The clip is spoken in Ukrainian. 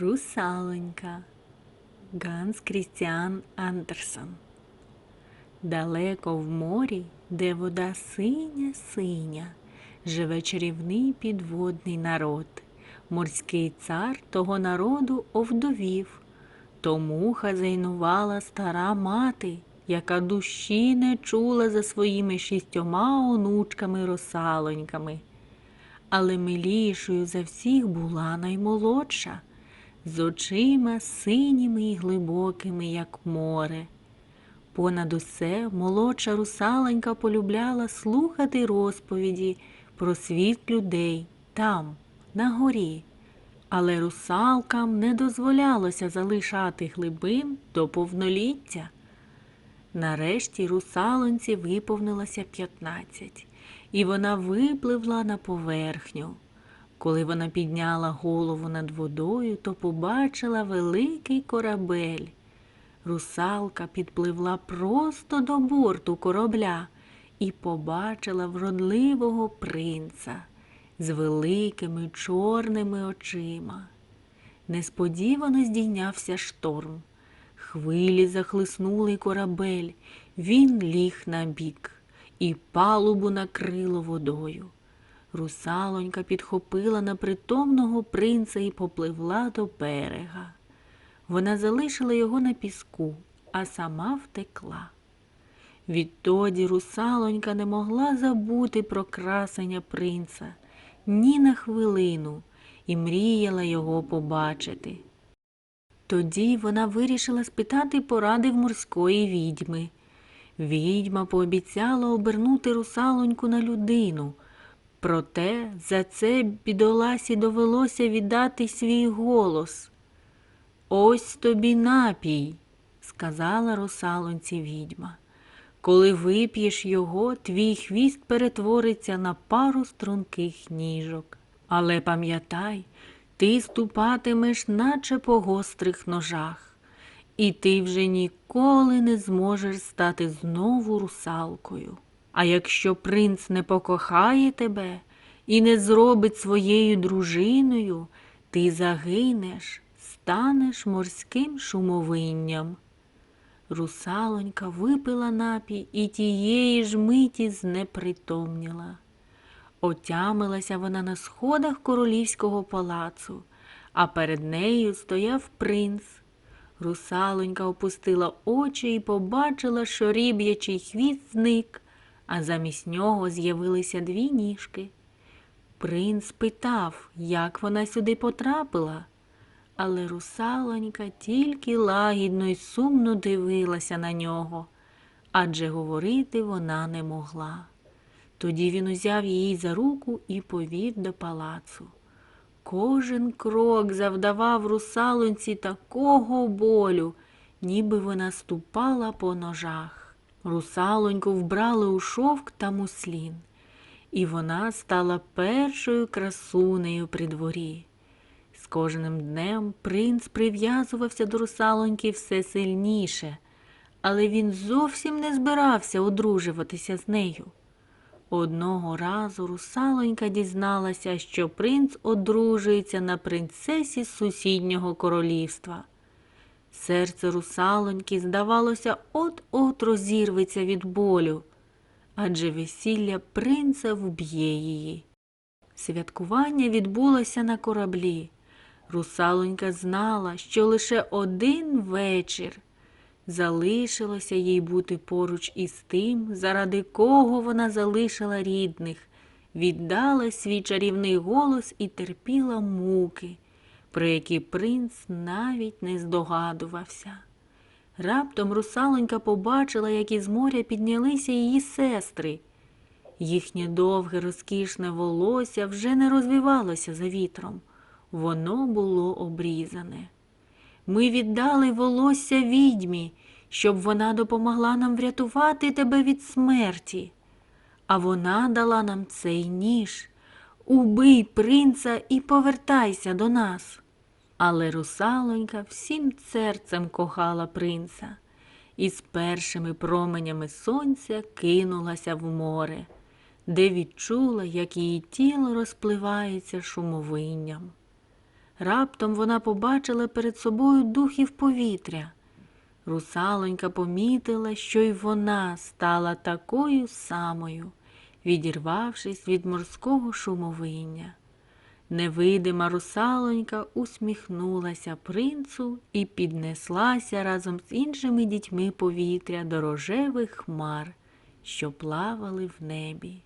Русалонька Ганс Крістіан Андерсон Далеко в морі, де вода синя синя, живе чарівний підводний народ. Морський цар того народу овдовів. Тому хазяйнувала стара мати, яка душі не чула за своїми шістьома онучками русалоньками. Але милішою за всіх була наймолодша, з очима синіми й глибокими, як море. Понад усе молодша русалонька полюбляла слухати розповіді про світ людей там, на горі. Але русалкам не дозволялося залишати глибин до повноліття. Нарешті русалонці виповнилося 15, і вона випливла на поверхню. Коли вона підняла голову над водою, то побачила великий корабель. Русалка підпливла просто до борту корабля і побачила вродливого принца з великими чорними очима. Несподівано здійнявся шторм. Хвилі захлиснули корабель, він ліг на бік, і палубу накрило водою. Русалонька підхопила напритомного принца і попливла до берега. Вона залишила його на піску, а сама втекла. Відтоді русалонька не могла забути про красення принца ні на хвилину і мріяла його побачити. Тоді вона вирішила спитати поради в морської відьми. Відьма пообіцяла обернути русалоньку на людину. Проте за це бідоласі довелося віддати свій голос. Ось тобі напій, сказала русалонці відьма. Коли вип'єш його, твій хвіст перетвориться на пару струнких ніжок. Але пам'ятай, ти ступатимеш, наче по гострих ножах, і ти вже ніколи не зможеш стати знову русалкою. А якщо принц не покохає тебе і не зробить своєю дружиною, ти загинеш, станеш морським шумовинням. Русалонька випила напій і тієї ж миті знепритомніла. Отямилася вона на сходах королівського палацу, а перед нею стояв принц. Русалонька опустила очі і побачила, що ріб'ячий хвіст зник, а замість нього з'явилися дві ніжки. Принц питав, як вона сюди потрапила, але русалонька тільки лагідно й сумно дивилася на нього, адже говорити вона не могла. Тоді він узяв її за руку і повів до палацу. Кожен крок завдавав русалонці такого болю, ніби вона ступала по ножах. Русалоньку вбрали у шовк та муслін, і вона стала першою красунею при дворі. З кожним днем принц прив'язувався до русалоньки все сильніше, але він зовсім не збирався одружуватися з нею. Одного разу русалонька дізналася, що принц одружується на принцесі сусіднього королівства. Серце русалоньки, здавалося, от-от розірветься від болю, адже весілля принца вб'є її. Святкування відбулося на кораблі. Русалонька знала, що лише один вечір залишилося їй бути поруч із тим, заради кого вона залишила рідних, віддала свій чарівний голос і терпіла муки, про які принц навіть не здогадувався. Раптом русалонька побачила, як із моря піднялися її сестри. Їхнє довге, розкішне волосся вже не розвивалося за вітром, воно було обрізане. Ми віддали волосся відьмі, щоб вона допомогла нам врятувати тебе від смерті. А вона дала нам цей ніж. Убий принца і повертайся до нас. Але русалонька всім серцем кохала принца і з першими променями сонця кинулася в море, де відчула, як її тіло розпливається шумовинням. Раптом вона побачила перед собою духів повітря. Русалонька помітила, що й вона стала такою самою, відірвавшись від морського шумовиння. Невидима русалонька усміхнулася принцу і піднеслася разом з іншими дітьми повітря до рожевих хмар, що плавали в небі.